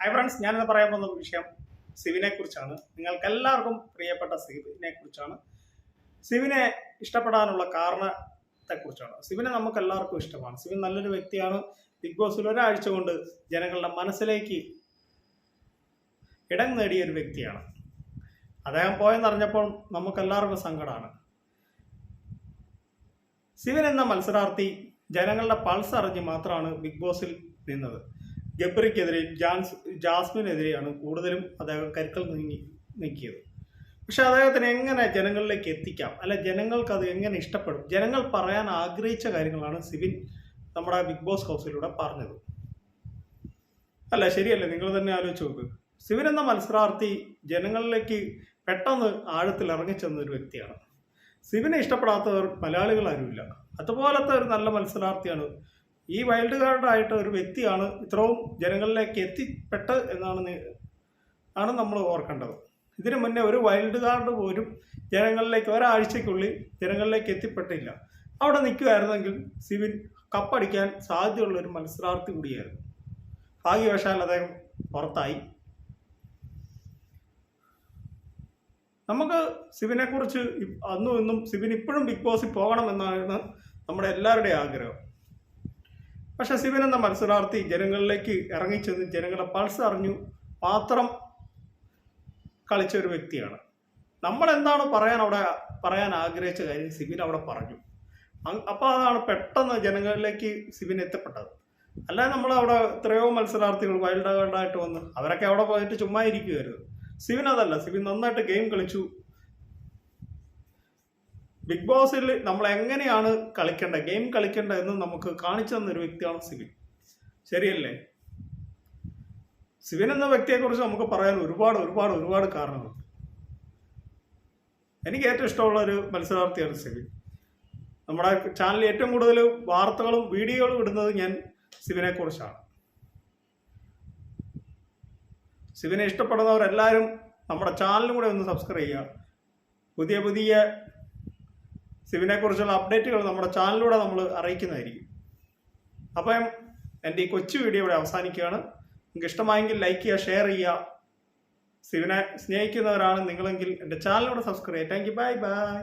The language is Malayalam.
ഹായ് ഫ്രണ്ട്സ് ഞാനിന്ന് പറയാൻ പോകുന്ന വിഷയം സിവിനെ കുറിച്ചാണ്. നിങ്ങൾക്ക് എല്ലാവർക്കും പ്രിയപ്പെട്ട സിവിനെ കുറിച്ചാണ്. സിവിനെ ഇഷ്ടപ്പെടാനുള്ള കാരണത്തെ കുറിച്ചാണ്. സിവിനെ നമുക്ക് എല്ലാവർക്കും ഇഷ്ടമാണ്. സിവിൻ നല്ലൊരു വ്യക്തിയാണ്. ബിഗ് ബോസിൽ ഒരാഴ്ച കൊണ്ട് ജനങ്ങളുടെ മനസ്സിലേക്ക് ഇടം നേടിയ ഒരു വ്യക്തിയാണ്. അദ്ദേഹം പോയെന്നറിഞ്ഞപ്പോൾ നമുക്ക് എല്ലാവർക്കും സങ്കടമാണ് സിവിൻ എന്ന മത്സരാർത്ഥി ജനങ്ങളുടെ പൾസ് അറിഞ്ഞ് മാത്രമാണ് ബിഗ് ബോസിൽ നിന്നത്. ഗബ്രിക്കെതിരെ ജാൻസ് ജാസ്മിനെതിരെയാണ് കൂടുതലും അദ്ദേഹം കരുക്കൾ നീങ്ങി നീക്കിയത്. പക്ഷെ അദ്ദേഹത്തിന് എങ്ങനെ ജനങ്ങളിലേക്ക് എത്തിക്കാം? അല്ല ജനങ്ങൾക്ക് അത് എങ്ങനെ ഇഷ്ടപ്പെടും? ജനങ്ങൾ പറയാൻ ആഗ്രഹിച്ച കാര്യങ്ങളാണ് സിബിൻ നമ്മുടെ ബിഗ് ബോസ് ഹൗസിലൂടെ പറഞ്ഞത്. അല്ല ശരിയല്ലേ? നിങ്ങൾ തന്നെ ആലോചിച്ച് നോക്ക്. സിബിൻ എന്ന മത്സരാർത്ഥി ജനങ്ങളിലേക്ക് പെട്ടെന്ന് ആഴത്തിൽ ഇറങ്ങിച്ചെന്ന ഒരു വ്യക്തിയാണ്. സിബിനെ ഇഷ്ടപ്പെടാത്തവർ മലയാളികൾ ആരുമില്ല. അതുപോലത്തെ ഒരു നല്ല മത്സരാർത്ഥിയാണ് ഈ വൈൽഡ് കാർഡായിട്ട് ഒരു വ്യക്തിയാണ് ഇത്രയും ജനങ്ങളിലേക്ക് എത്തിപ്പെട്ട് എന്നാണ് ആണ് നമ്മൾ ഓർക്കേണ്ടത്. ഇതിനു മുന്നേ ഒരു വൈൽഡ് കാർഡ് പോലും ജനങ്ങളിലേക്ക് ഒരാഴ്ചയ്ക്കുള്ളിൽ ജനങ്ങളിലേക്ക് എത്തിപ്പെട്ടില്ല. അവിടെ നിൽക്കുമായിരുന്നെങ്കിൽ സിവിൻ കപ്പടിക്കാൻ സാധ്യതയുള്ള ഒരു മത്സരാർത്ഥി കൂടിയായിരുന്നു. ഭാഗ്യവശാൽ അദ്ദേഹം പുറത്തായി. നമുക്ക് സിവിനെക്കുറിച്ച് അന്നും ഇന്നും സിവിൻ ഇപ്പോഴും ബിഗ് ബോസിൽ പോകണമെന്നാണ് നമ്മുടെ എല്ലാവരുടെയും ആഗ്രഹം. പക്ഷെ ശിവൻ എന്ന മത്സരാർത്ഥി ജനങ്ങളിലേക്ക് ഇറങ്ങിച്ചെന്ന് ജനങ്ങളുടെ പൾസ് അറിഞ്ഞു പാത്രം കളിച്ച ഒരു വ്യക്തിയാണ്. നമ്മൾ എന്താണ് പറയാൻ അവിടെ പറയാൻ ആഗ്രഹിച്ച കാര്യം സിബിൻ അവിടെ പറഞ്ഞു. അപ്പോൾ അതാണ് പെട്ടെന്ന് ജനങ്ങളിലേക്ക് സിബിൻ എത്തപ്പെട്ടത്. അല്ലാതെ നമ്മൾ അവിടെ എത്രയോ മത്സരാർത്ഥികൾ വൈൽഡ് കാർഡായിട്ട് വന്ന് അവരൊക്കെ അവിടെ പോയിട്ട് ചുമ്മാ ഇരിക്കുമായിരുന്നു സിബിൻ അതല്ല സിബിൻ നന്നായിട്ട് ഗെയിം കളിച്ചു. ബിഗ് ബോസിൽ നമ്മൾ എങ്ങനെയാണ് കളിക്കേണ്ടത്? ഗെയിം കളിക്കേണ്ടത് എന്ന് നമുക്ക് കാണിച്ചു തന്ന ഒരു വ്യക്തിയാണ് സിവിൻ. ശരിയല്ലേ? സിവിൻ എന്ന വ്യക്തിയെക്കുറിച്ച് നമുക്ക് പറയാൻ ഒരുപാട് ഒരുപാട് ഒരുപാട് കാരണങ്ങളുണ്ട് എനിക്ക് ഏറ്റവും ഇഷ്ടമുള്ള ഒരു മത്സരാർത്ഥിയാണ് സിവിൻ. നമ്മുടെ ചാനലിൽ ഏറ്റവും കൂടുതൽ വാർത്തകളും വീഡിയോകളും ഇടുന്നത് ഞാൻ സിവിനെ കുറിച്ചാണ് സിവിനെ ഇഷ്ടപ്പെടുന്നവരെല്ലാവരും നമ്മുടെ ചാനലും കൂടെ ഒന്ന് സബ്സ്ക്രൈബ് ചെയ്യുക. പുതിയ പുതിയ സിവിനെ കുറിച്ചുള്ള അപ്ഡേറ്റുകൾ നമ്മുടെ ചാനലിലൂടെ നമ്മൾ അറിയിക്കുന്നതായിരിക്കും. അപ്പം എന്റെ ഈ കൊച്ചു വീഡിയോ ഇവിടെ അവസാനിക്കുകയാണ്. നിങ്ങൾക്ക് ഇഷ്ടമായെങ്കിൽ ലൈക്ക് ചെയ്യുക ഷെയർ ചെയ്യുക. സിവിനെ സ്നേഹിക്കുന്നവരാണ് നിങ്ങളെങ്കിൽ എന്റെ ചാനലിലൂടെ സബ്സ്ക്രൈബ് ചെയ്യുക താങ്ക് യു ബൈ ബൈ